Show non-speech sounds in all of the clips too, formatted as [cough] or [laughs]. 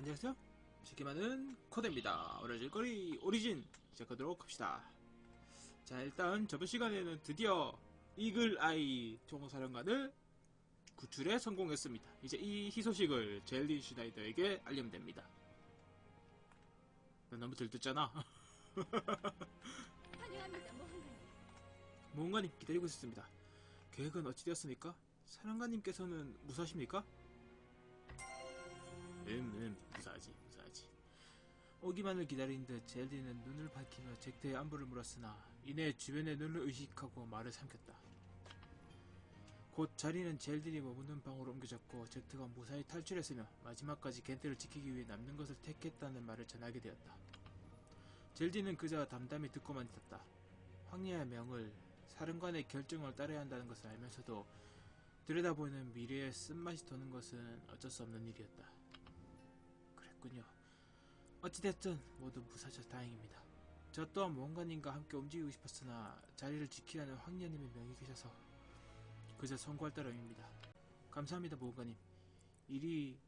안녕하세요. 쉽게 많은 코드입니다. 오늘 질거리 오리진 시작하도록 합시다. 자, 일단 저번 시간에는 드디어 이글 아이 총사령관을 구출에 성공했습니다. 이제 이 희소식을 젤리 슈나이더에게 알리면 됩니다. 나 너무 들떴잖아. [laughs] 환영합니다, 모험가님. 모험가님 기다리고 있었습니다. 계획은 어찌 되었습니까? 사령관님께서는 무사하십니까? 음, 음, 무사하지, 무사하지. 오기만을 기다린 듯 젤리는 눈을 밝히며 잭트의 안부를 물었으나 이내 주변의 눈을 의식하고 말을 삼켰다. 곧 자리는 젤들이 머무는 방으로 옮겨졌고 잭트가 무사히 탈출했으며 마지막까지 겐트를 지키기 위해 남는 것을 택했다는 말을 전하게 되었다. 젤디는 그저 담담히 듣고만 있었다. 황리의 명을 사령관의 결정을 따라야 한다는 것을 알면서도 들여다보는 미래의 쓴맛이 도는 것은 어쩔 수 없는 일이었다. 그랬군요. 어찌됐든 모두 무사셔 다행입니다. 저 또한 모험가님과 함께 움직이고 싶었으나 자리를 지키라는 황녀님의 명이 계셔서 그저 선고할 따름입니다. 감사합니다 모험가님. 일이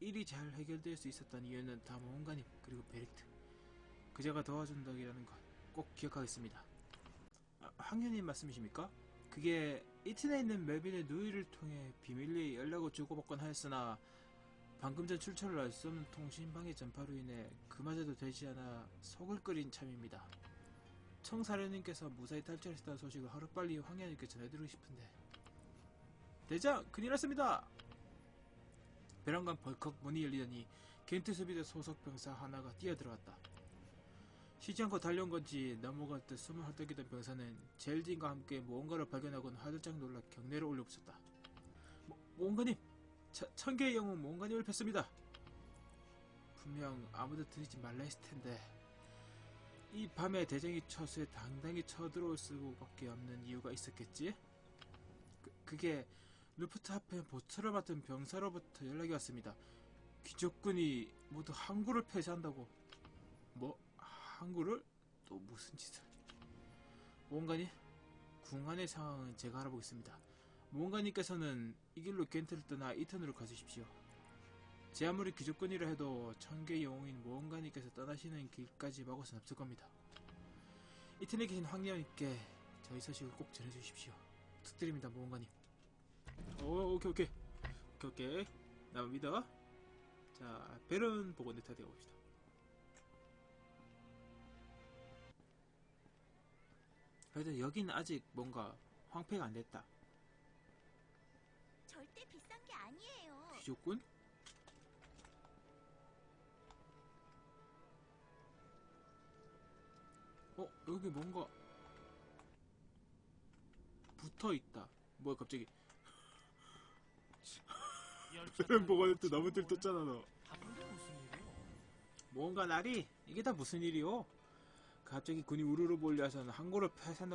일이 잘 해결될 수 있었던 이유는 다 모험가님 그리고 베릭트 그자가 도와준 덕이라는 것꼭 기억하겠습니다. 아, 황녀님 말씀이십니까? 그게 이튼에 있는 멜빈의 누이를 통해 비밀리에 연락을 주고받곤 하였으나 방금 전 출처를 알 수 없는 통신방해 전파로 인해 그마저도 되지 않아 속을 끓인 참입니다. 청사령님께서 무사히 탈출하셨다는 소식을 하루빨리 황야님께 전해드리고 싶은데 대장 큰일 났습니다! 베란간 벌컥 문이 열리더니 겐트 수비대 소속 병사 하나가 뛰어들어왔다. 쉬지 않고 달려온 건지 넘어갈 듯 숨을 헐떡이던 병사는 젤딘과 함께 무언가를 발견하곤 화들짝 놀라 경례를 올려붙였다. 모, 모험가님! 차- 천개의 영웅 모험가님을 뵀습니다. 분명 아무도 들이지 말라 했을 텐데 이 밤에 대장이 처수에 당당히 쳐들어올 수밖에 없는 이유가 있었겠지? 그, 그게 루프트 하펜 보트를 맡은 병사로부터 연락이 왔습니다. 귀족군이 모두 항구를 폐쇄한다고. 뭐 항구를? 또 무슨 짓을? 모험가님, 궁안의 상황은 제가 알아보겠습니다. 모험가님께서는 이 길로 겐트를 떠나 이턴으로 가주십시오. 제 아무리 귀족군이라 해도 천개 영웅인 모험가님께서 떠나시는 길까지 막을 순 없을 겁니다. 이튼에 계신 황녀님께 저희 소식을 꼭 전해주십시오. 부탁드립니다, 모험가님. 오, 오케이, 오케이. 오케이, 오케이. 나만 믿어. 자, 베른 보고 네타 되어 봅시다. 그래도 여기는 아직 뭔가 황폐가 안 됐다. 절대 비싼 게 아니에요. 귀족군? 어, 여기 뭔가 붙어 있다. 뭐야, 갑자기. [laughs] 뭐가 또 너무 들 떴잖아, 너. 뭔가 날이 이게 다 무슨 일이오? 갑자기 군이 우르르 몰려서는 항구를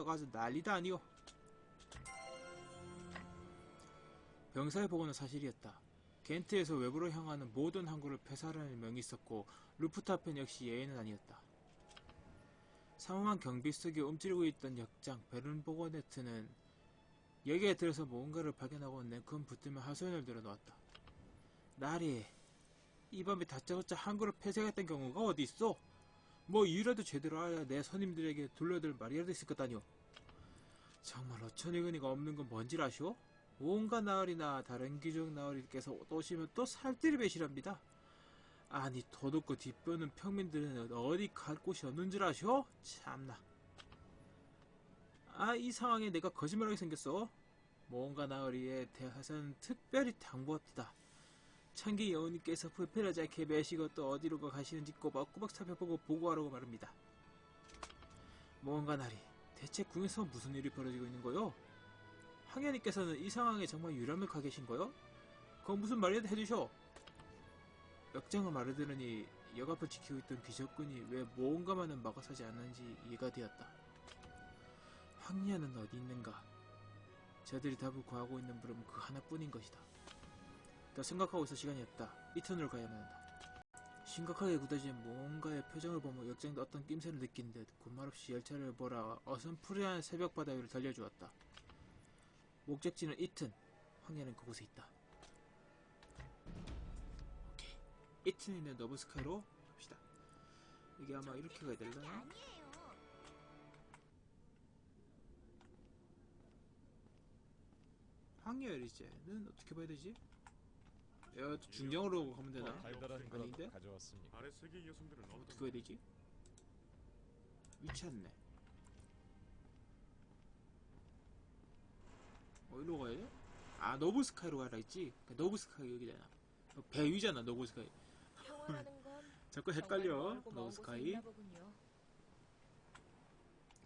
아주 난리다 아니오. 병사의 보고는 사실이었다. 겐트에서 외부로 향하는 모든 항구를 폐사하라는 명이 있었고 루프타펜 역시 예외는 아니었다. 삼엄한 경비 속에 움츠리고 있던 역장 베른 보거네트는 여기에 들어서 뭔가를 발견하고 냉큼 붙으며 하소연을 들어놓았다. 날이 이 밤에 다짜고짜 항구를 폐쇄했던 경우가 어디 있어? 뭐 이유라도 제대로 알아야 내 손님들에게 둘러들 말이라도 있을 것다니요. 정말 어처구니가 없는 건 뭔지 아시오? 온갖 나으리나 다른 귀족 나으리께서 또 오시면 또 살뜰히 배실합니다. 아니 도둑고 뒷뼈는 평민들은 어디 갈 곳이 없는 줄 아시오? 참나. 아 이 상황에 내가 거짓말하게 생겼어? 뭔가 나으리의 대화선 특별히 당부합니다. 창기 여우님께서 불편하지 않게 매시고 또 어디로 가시는지 꼬박꼬박 살펴보고 보고하라고 말합니다. 뭔가 나리, 대체 궁에서 무슨 일이 벌어지고 있는 거요? 황현님께서는 이 상황에 정말 유람을 가 계신 거요? 그건 무슨 말이라도 해주셔. 역장을 말을 들으니 역 앞을 지키고 있던 귀족군이 왜 모험가만은 막아서지 않는지 이해가 되었다. 황리아는 어디 있는가? 저들이 답을 구하고 있는 물음은 그 하나뿐인 것이다. 더 생각하고 있을 시간이 없다. 이턴으로 가야만 한다. 심각하게 굳어진 뭔가의 표정을 보며 역장도 어떤 낌새를 느낀 듯 군말 없이 열차를 몰아 어슴푸레한 새벽 바다 위를 달려주었다. 목적지는 이튼. 황야는 그곳에 있다. 오케이. 이튼에 있는 너브스카이로 갑시다. 이게 아마 이렇게 가야? 아니에요. 황열 이제는 어떻게 봐야 되지? 야, 중경으로 가면 되나? 거 아닌데? 아래 세계 여성들은 어떻게 가야 되지? 위치 않네. 어디로 가야 돼? 아, 노브스카이로 가라 했지? 그러니까 노브스카이 여기잖아. 어, 배 위잖아, 건 [laughs] 자꾸 헷갈려, 보군요.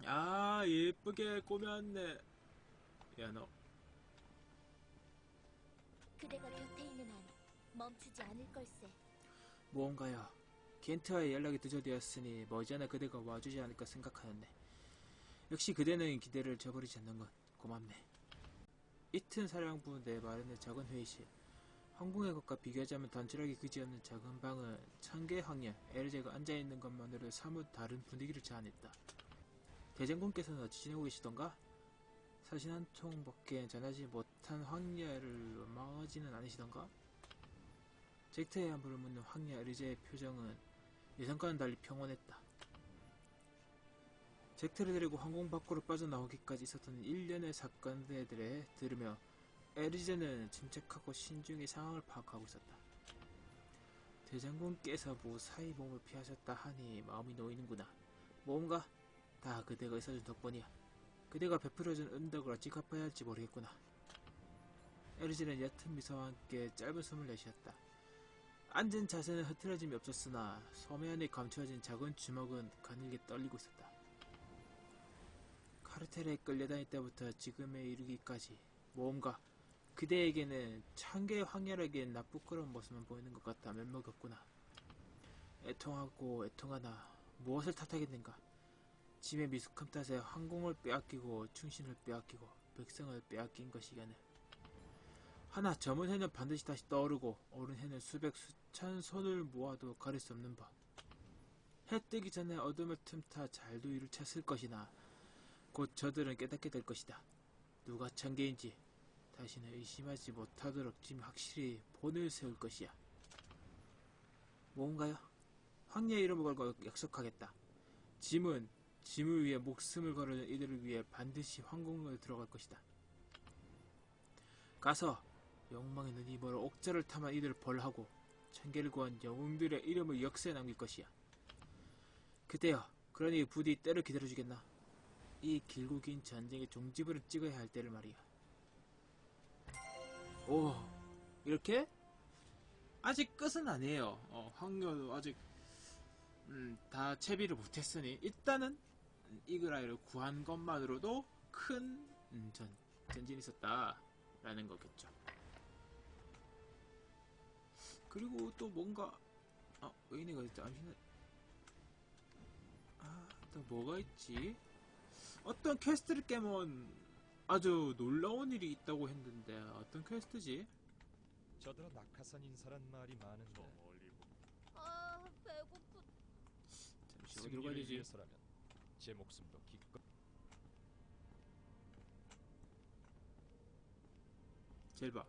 아, 예쁘게 꾸몄네. 야, 너. 그대가 곁에 있는 한 멈추지 않을 걸세. 무언가요. 겐트와의 연락이 늦어되었으니 머지않아 그대가 와주지 않을까 생각하였네. 역시 그대는 기대를 저버리지 않는 건 고맙네. 이튼 사령부 내 마련의 작은 회의실. 항공의 것과 비교하자면 단출하기 그지없는 작은 방은 천개 황녀 에르제가 앉아있는 것만으로도 사뭇 다른 분위기를 자아냈다. 대장군께서는 어찌 지내고 계시던가? 사신 한 통밖에 전하지 못한 황녀를 원망하지는 않으시던가? 젝트의 안부를 묻는 황녀 에르제의 표정은 예상과는 달리 평온했다. 젝트를 데리고 항공 밖으로 빠져나오기까지 있었던 일련의 사건들에 들으며 에르제는 침착하고 신중히 상황을 파악하고 있었다. 대장군께서 무사히 몸을 피하셨다 하니 마음이 놓이는구나. 뭔가 다 그대가 있어준 덕분이야. 그대가 베풀어준 은덕을 어찌 갚아야 할지 모르겠구나. 에르제는 옅은 미소와 함께 짧은 숨을 내쉬었다. 앉은 자세는 흐트러짐이 없었으나 소매 안에 감추어진 작은 주먹은 가늘게 떨리고 있었다. 카르텔에 끌려다닐 때부터 지금에 이르기까지 모험가 그대에게는 창계 황열에게 나쁘끄러운 모습만 보이는 것 같아 면목이 없구나. 애통하고 애통하나 무엇을 탓하겠는가? 짐의 미숙함 탓에 항공을 빼앗기고 충신을 빼앗기고 백성을 빼앗긴 것이겠네. 하나 젊은 해는 반드시 다시 떠오르고 오른 해는 수백 수천 손을 모아도 가릴 수 없는 법. 해 뜨기 전에 어둠을 틈타 잘도 이를 찼을 것이나 곧 저들은 깨닫게 될 것이다. 누가 창계인지 다시는 의심하지 못하도록 짐 확실히 본을 세울 것이야. 뭔가요? 황녀의 이름을 걸고 약속하겠다. 짐은 짐을 위해 목숨을 거르는 이들을 위해 반드시 황궁을 들어갈 것이다. 가서 욕망의 눈이 멀어 옥자를 탐한 이들을 벌하고 천계를 구한 영웅들의 이름을 역사에 남길 것이야. 그때여, 그러니 부디 때를 기다려주겠나? 이 길고 긴 전쟁의 종지부를 찍어야 할 때를 말이야. 오, 이렇게? 아직 끝은 아니에요. 어, 황녀도 아직 음, 다 채비를 못했으니 일단은 이그라이를 구한 것만으로도 큰 음, 전, 전진이 있었다라는 거겠죠. 그리고 또 뭔가 아 왜이네가 있다 아또 뭐가 있지 어떤 퀘스트를 깨면 아주 놀라운 일이 있다고 했는데 어떤 퀘스트지? 저들아 낙하산 인사란 말이 저 많은데. 멀리 보- 아, 배고프. 잠시 어디로 가야 승리를 되지? 위해서라면 제 목숨도 기꺼 제일 봐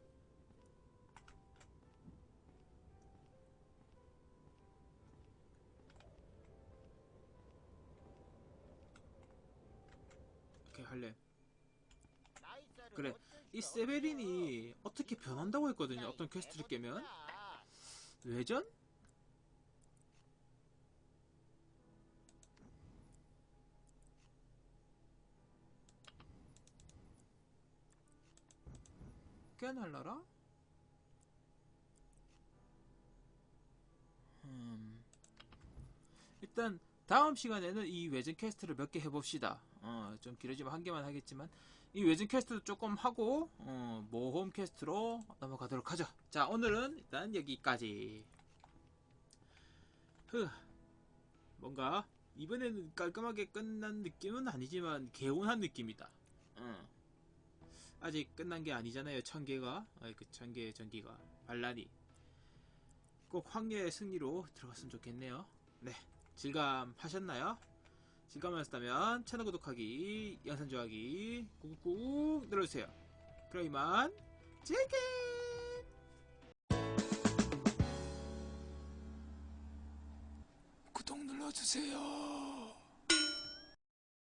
오케이 할래 그래 이 세베린이 어떻게 변한다고 했거든요 어떤 퀘스트를 깨면 외전? 깨날라라? 음. 일단 다음 시간에는 이 외전 퀘스트를 몇 개 해봅시다. 어, 좀 길어지면 한 개만 하겠지만 이 외전 퀘스트도 조금 하고 어, 모험 퀘스트로 넘어가도록 하죠. 자 오늘은 일단 여기까지. 흐 뭔가 이번에는 깔끔하게 끝난 느낌은 아니지만 개운한 느낌이다. 어. 아직 끝난 게 아니잖아요. 천개가 아이 그 천개의 전기가 반란이 꼭 황녀의 승리로 들어갔으면 좋겠네요. 네, 질감하셨나요? 진감하셨다면 채널 구독하기, 영상 좋아하기 꾹꾹 눌러주세요. 그럼 이만 제게 구독 눌러주세요.